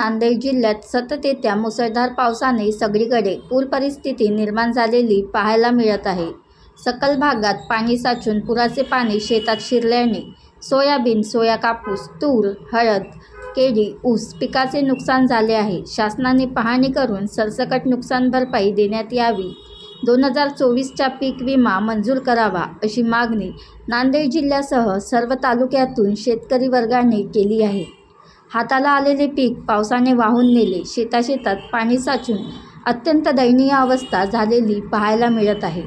नांदेड जिल्ह्यात सतत येत्या मुसळधार पावसाने सगळीकडे पूर परिस्थिती निर्माण झालेली पाहायला मिळत आहे. सकल भागात पाणी साचून पुराचे पाणी शेतात शिरल्याने सोयाबीन सोया कापूस तूर हळद केळी ऊस पिकाचे नुकसान झाले आहे. शासनाने पाहणी करून सरसकट नुकसान भरपाई देण्यात यावी. दोन हजार चोवीसच्या पीक विमा मंजूर करावा अशी मागणी नांदेड जिल्ह्यासह सर्व तालुक्यातून शेतकरी वर्गाने केली आहे. हाताला आलेले पीक पावसाने वाहून नेले. शेताशेतात पाणी साचून अत्यंत दयनीय अवस्था झालेली पाहायला मिळत आहे.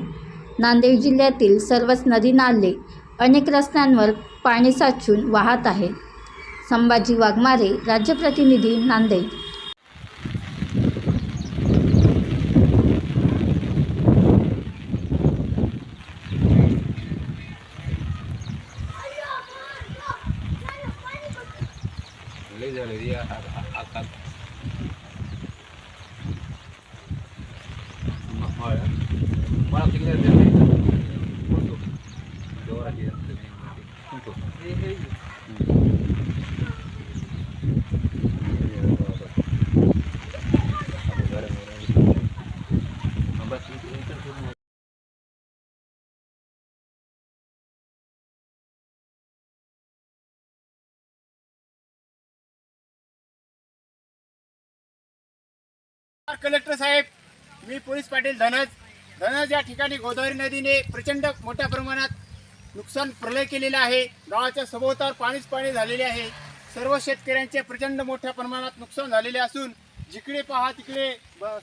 नांदेड जिल्ह्यातील सर्वच नदी नाले अनेक रस्त्यांवर पाणी साचून वाहत आहे Sambhaji Waghmare राज्यप्रतिनिधी Nanded. Lisa le di a, a, a Cat. Más mal, ¿eh? Bueno, ¿qué quieres decir? Collector साहेब. मी पोलीस पाटील धनज धनज या ठिकाणी गोदावरी नदीने प्रचंड मोठ्या प्रमाणात नुकसान प्रलय केलेलं आहे. गावाच्या सभोवतावर पाणीच पाणी झालेले आहे. सर्व शेतकऱ्यांचे प्रचंड मोठ्या प्रमाणात नुकसान झालेले असून जिकडे पहा तिकडे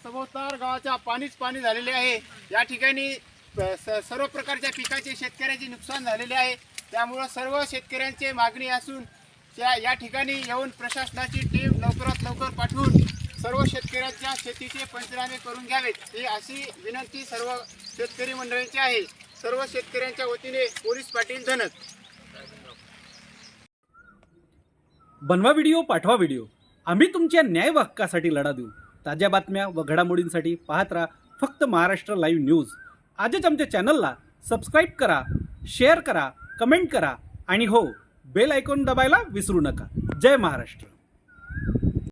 सभोवतार गावाच्या पाणीच पाणी झालेले आहे. या ठिकाणी स- सर्व प्रकारच्या पिकाचे शेतकऱ्याचे नुकसान झालेले आहे. त्यामुळं सर्व शेतकऱ्यांचे मागणी असून त्या या ठिकाणी येऊन प्रशासनाची टीम लवकरात लवकर पाठवून सर्व शेतकऱ्यांच्या शेतीचे पंचनामे करून घ्यावेत. ही अशी विनंती सर्व शेतकरी मंडळींची आहे. सर्व शेतकऱ्यांच्या वतीने पोलीस पाटील धनक. बनवा व्हिडिओ पाठवा व्हिडिओ. आम्ही तुमच्या न्याय हक्कासाठी लढा देऊ. ताज्या बातम्या व घडामोडींसाठी पाहत राहा फक्त महाराष्ट्र लाईव्ह न्यूज. आजच आमच्या चॅनलला सबस्क्राईब करा शेअर करा कमेंट करा आणि हो बेल आयकॉन दबायला विसरू नका. जय महाराष्ट्र.